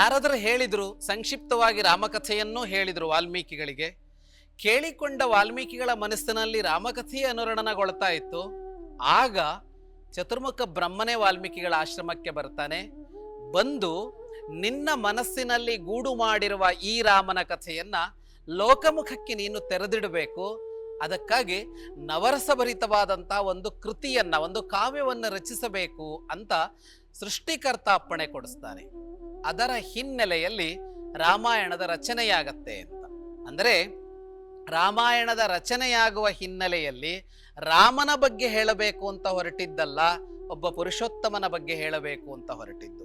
ನಾರದರು ಹೇಳಿದರು, ಸಂಕ್ಷಿಪ್ತವಾಗಿ ರಾಮಕಥೆಯನ್ನು ಹೇಳಿದರು ವಾಲ್ಮೀಕಿಗಳಿಗೆ. ಕೇಳಿಕೊಂಡ ವಾಲ್ಮೀಕಿಗಳ ಮನಸ್ಸಿನಲ್ಲಿ ರಾಮಕಥೆಯ ಅನುರಣನಗೊಳ್ತಾ ಇತ್ತು. ಆಗ ಚತುರ್ಮುಖ ಬ್ರಹ್ಮನೇ ವಾಲ್ಮೀಕಿಗಳ ಆಶ್ರಮಕ್ಕೆ ಬರ್ತಾನೆ. ಬಂದು ನಿನ್ನ ಮನಸ್ಸಿನಲ್ಲಿ ಗೂಡು ಮಾಡಿರುವ ಈ ರಾಮನ ಕಥೆಯನ್ನ ಲೋಕಮುಖಕ್ಕೆ ನೀನು ತೆರೆದಿಡಬೇಕು. ಅದಕ್ಕಾಗಿ ನವರಸಭರಿತವಾದಂತಹ ಒಂದು ಕೃತಿಯನ್ನ, ಒಂದು ಕಾವ್ಯವನ್ನು ರಚಿಸಬೇಕು ಅಂತ ಸೃಷ್ಟಿಕರ್ತ ಅಪ್ಪಣೆ ಕೊಡಿಸ್ತಾನೆ. ಅದರ ಹಿನ್ನೆಲೆಯಲ್ಲಿ ರಾಮಾಯಣದ ರಚನೆಯಾಗತ್ತೆ ಅಂತ. ಅಂದರೆ ರಾಮಾಯಣದ ರಚನೆಯಾಗುವ ಹಿನ್ನೆಲೆಯಲ್ಲಿ ರಾಮನ ಬಗ್ಗೆ ಹೇಳಬೇಕು ಅಂತ ಹೊರಟಿದ್ದಲ್ಲ, ಒಬ್ಬ ಪುರುಷೋತ್ತಮನ ಬಗ್ಗೆ ಹೇಳಬೇಕು ಅಂತ ಹೊರಟಿದ್ದು.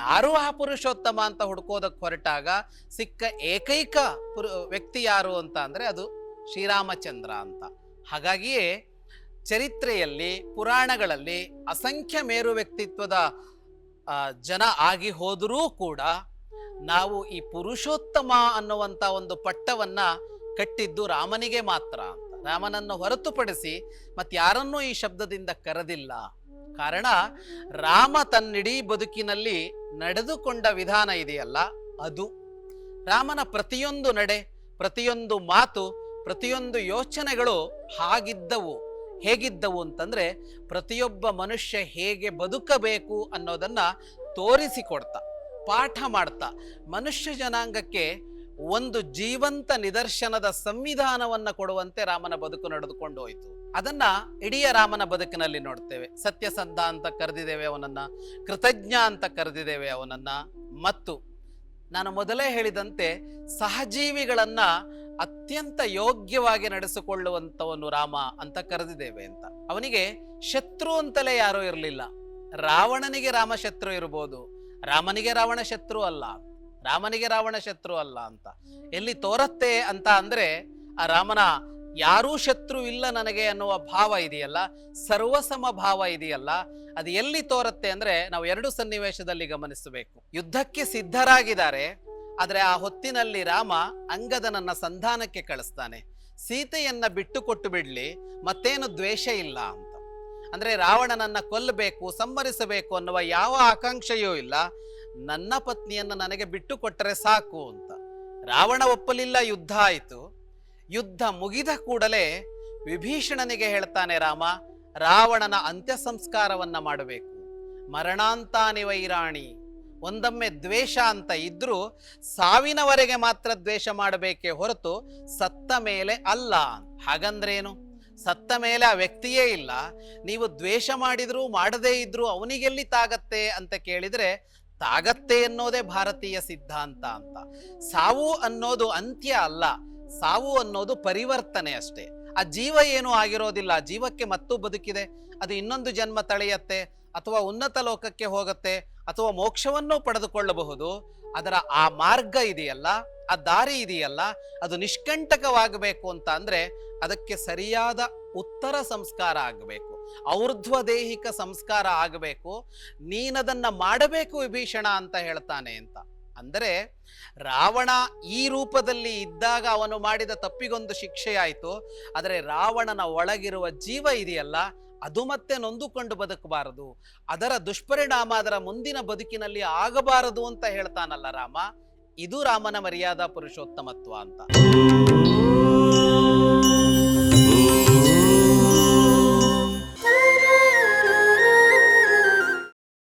ಯಾರು ಆ ಪುರುಷೋತ್ತಮ ಅಂತ ಹುಡುಕೋದಕ್ಕೆ ಹೊರಟಾಗ ಸಿಕ್ಕ ಏಕೈಕ ಪುರು, ವ್ಯಕ್ತಿ ಯಾರು ಅಂತ ಅಂದರೆ ಅದು ಶ್ರೀರಾಮಚಂದ್ರ ಅಂತ. ಹಾಗಾಗಿಯೇ ಚರಿತ್ರೆಯಲ್ಲಿ, ಪುರಾಣಗಳಲ್ಲಿ ಅಸಂಖ್ಯ ಮೇರು ವ್ಯಕ್ತಿತ್ವದ ಜನ ಆಗಿ ಹೋದರೂ ಕೂಡ ನಾವು ಈ ಪುರುಷೋತ್ತಮ ಅನ್ನುವಂಥ ಒಂದು ಪಟ್ಟವನ್ನ ಕಟ್ಟಿದ್ದು ರಾಮನಿಗೆ ಮಾತ್ರ ರಾಮನನ್ನು ಹೊರತುಪಡಿಸಿ ಮತ್ತಾರನ್ನೂ ಈ ಶಬ್ದದಿಂದ ಕರೆದಿಲ್ಲ. ಕಾರಣ ರಾಮ ತನ್ನಿಡೀ ಬದುಕಿನಲ್ಲಿ ನಡೆದುಕೊಂಡ ವಿಧಾನ ಇದೆಯಲ್ಲ, ಅದು. ರಾಮನ ಪ್ರತಿಯೊಂದು ನಡೆ, ಪ್ರತಿಯೊಂದು ಮಾತು, ಪ್ರತಿಯೊಂದು ಯೋಚನೆಗಳು ಹಾಗಿದ್ದವು. ಹೇಗಿದ್ದವು ಅಂತಂದ್ರೆ ಪ್ರತಿಯೊಬ್ಬ ಮನುಷ್ಯ ಹೇಗೆ ಬದುಕಬೇಕು ಅನ್ನೋದನ್ನ ತೋರಿಸಿಕೊಡ್ತಾ, ಪಾಠ ಮಾಡ್ತಾ, ಮನುಷ್ಯ ಜನಾಂಗಕ್ಕೆ ಒಂದು ಜೀವಂತ ನಿದರ್ಶನದ ಸಂವಿಧಾನವನ್ನ ಕೊಡುವಂತೆ ರಾಮನ ಬದುಕು ನಡೆದುಕೊಂಡು ಹೋಯಿತು. ಅದನ್ನ ಇಡೀ ರಾಮನ ಬದುಕಿನಲ್ಲಿ ನೋಡ್ತೇವೆ. ಸತ್ಯಸಂಧ ಅಂತ ಕರೆದಿದ್ದೇವೆ ಅವನನ್ನ, ಕೃತಜ್ಞ ಅಂತ ಕರೆದಿದ್ದೇವೆ ಅವನನ್ನ, ಮತ್ತು ನಾನು ಮೊದಲೇ ಹೇಳಿದಂತೆ ಸಹಜೀವಿಗಳನ್ನ ಅತ್ಯಂತ ಯೋಗ್ಯವಾಗಿ ನಡೆಸಿಕೊಳ್ಳುವಂಥವನು ರಾಮ ಅಂತ ಕರೆದಿದ್ದೇವೆ ಅಂತ. ಅವನಿಗೆ ಶತ್ರು ಅಂತಲೇ ಯಾರೂ ಇರಲಿಲ್ಲ. ರಾವಣನಿಗೆ ರಾಮ ಶತ್ರು ಇರಬಹುದು ರಾಮನಿಗೆ ರಾವಣ ಶತ್ರು ಅಲ್ಲ. ರಾಮನಿಗೆ ರಾವಣ ಶತ್ರು ಅಲ್ಲ ಅಂತ. ಎಲ್ಲಿ ತೋರತ್ತೆ ಅಂತ ಅಂದ್ರೆ, ಆ ರಾಮನ ಯಾರೂ ಶತ್ರು ಇಲ್ಲ ನನಗೆ ಅನ್ನುವ ಭಾವ ಇದೆಯಲ್ಲ? ಸರ್ವಸಮ ಭಾವ ಇದೆಯಲ್ಲ? ಅದು ಎಲ್ಲಿ ತೋರತ್ತೆ ಅಂದ್ರೆ, ನಾವು ಎರಡು ಸನ್ನಿವೇಶದಲ್ಲಿ ಗಮನಿಸಬೇಕು. ಯುದ್ಧಕ್ಕೆ ಸಿದ್ಧರಾಗಿದ್ದಾರೆ. ಆದ್ರೆ ಆ ಹೊತ್ತಿನಲ್ಲಿ ರಾಮ ಅಂಗದನನ್ನ ಸಂಧಾನಕ್ಕೆ ಕಳಿಸ್ತಾನೆ. ಸೀತೆಯನ್ನ ಬಿಟ್ಟು ಕೊಟ್ಟು ಬಿಡ್ಲಿ, ಮತ್ತೇನು ದ್ವೇಷ ಇಲ್ಲ ಅಂತ. ಅಂದ್ರೆ ರಾವಣನನ್ನ ಕೊಲ್ಲಬೇಕು ಸಂಹರಿಸಬೇಕು ಅನ್ನುವ ಯಾವ ಆಕಾಂಕ್ಷೆಯೂ ಇಲ್ಲ. ನನ್ನ ಪತ್ನಿಯನ್ನ ನನಗೆ ಬಿಟ್ಟು ಕೊಟ್ಟರೆ ಸಾಕು ಅಂತ. ರಾವಣ ಒಪ್ಪಲಿಲ್ಲ, ಯುದ್ಧ ಆಯಿತು. ಯುದ್ಧ ಮುಗಿದ ಕೂಡಲೇ ವಿಭೀಷಣನಿಗೆ ಹೇಳ್ತಾನೆ, ರಾಮ, ರಾವಣನ ಅಂತ್ಯ ಸಂಸ್ಕಾರವನ್ನ ಮಾಡಬೇಕು. ಮರಣಾಂತಾನಿ ವೈರಾಣಿ. ಒಂದೊಮ್ಮೆ ದ್ವೇಷ ಅಂತ ಇದ್ರೂ ಸಾವಿನವರೆಗೆ ಮಾತ್ರ ದ್ವೇಷ ಮಾಡಬೇಕೇ ಹೊರತು ಸತ್ತ ಮೇಲೆ ಅಲ್ಲ. ಹಾಗಂದ್ರೇನು? ಸತ್ತ ಮೇಲೆ ಆ ವ್ಯಕ್ತಿಯೇ ಇಲ್ಲ. ನೀವು ದ್ವೇಷ ಮಾಡಿದ್ರು, ಮಾಡದೇ ಇದ್ರು ಅವನಿಗೆಲ್ಲಿ ತಾಗತ್ತೆ ಅಂತ ಕೇಳಿದ್ರೆ ತಾಗತ್ತೆ ಅನ್ನೋದೇ ಭಾರತೀಯ ಸಿದ್ಧಾಂತ ಅಂತ. ಸಾವು ಅನ್ನೋದು ಅಂತ್ಯ ಅಲ್ಲ. ಸಾವು ಅನ್ನೋದು ಪರಿವರ್ತನೆ ಅಷ್ಟೇ. ಆ ಜೀವ ಏನು ಆಗಿರೋದಿಲ್ಲ. ಜೀವಕ್ಕೆ ಮತ್ತೂ ಬದುಕಿದೆ. ಅದು ಇನ್ನೊಂದು ಜನ್ಮ ತಳೆಯತ್ತೆ. ಅಥವಾ ಉನ್ನತ ಲೋಕಕ್ಕೆ ಹೋಗುತ್ತೆ ಅಥವಾ ಮೋಕ್ಷವನ್ನು ಪಡೆದುಕೊಳ್ಳಬಹುದು, ಅದರ ಆ ಮಾರ್ಗ ಇದೆಯಲ್ಲ, ಆ ದಾರಿ ಇದೆಯಲ್ಲ, ಅದು ನಿಷ್ಕಂಟಕವಾಗಬೇಕು ಅಂತ ಅಂದರೆ ಅದಕ್ಕೆ ಸರಿಯಾದ ಉತ್ತರ ಸಂಸ್ಕಾರ ಆಗಬೇಕು. ಔರ್ಧ್ವ ದೈಹಿಕ ಸಂಸ್ಕಾರ ಆಗಬೇಕು. ನೀನದನ್ನು ಮಾಡಬೇಕು ವಿಭೀಷಣ ಅಂತ ಹೇಳ್ತಾನೆ ಅಂತ. ಅಂದರೆ ರಾವಣ ಈ ರೂಪದಲ್ಲಿ ಇದ್ದಾಗ ಅವನು ಮಾಡಿದ ತಪ್ಪಿಗೊಂದು ಶಿಕ್ಷೆಯಾಯಿತು, ಆದರೆ ರಾವಣನ ಒಳಗಿರುವ ಜೀವ ಇದೆಯಲ್ಲ ಅದು ಮತ್ತೆ ನೊಂದುಕೊಂಡು ಬದುಕಬಾರದು. ಅದರ ದುಷ್ಪರಿಣಾಮ ಅದರ ಮುಂದಿನ ಬದುಕಿನಲ್ಲಿ ಆಗಬಾರದು ಅಂತ ಹೇಳ್ತಾನಲ್ಲ ರಾಮ. ಇದು ರಾಮನ ಮರ್ಯಾದಾ ಪುರುಷೋತ್ತಮತ್ವ ಅಂತ.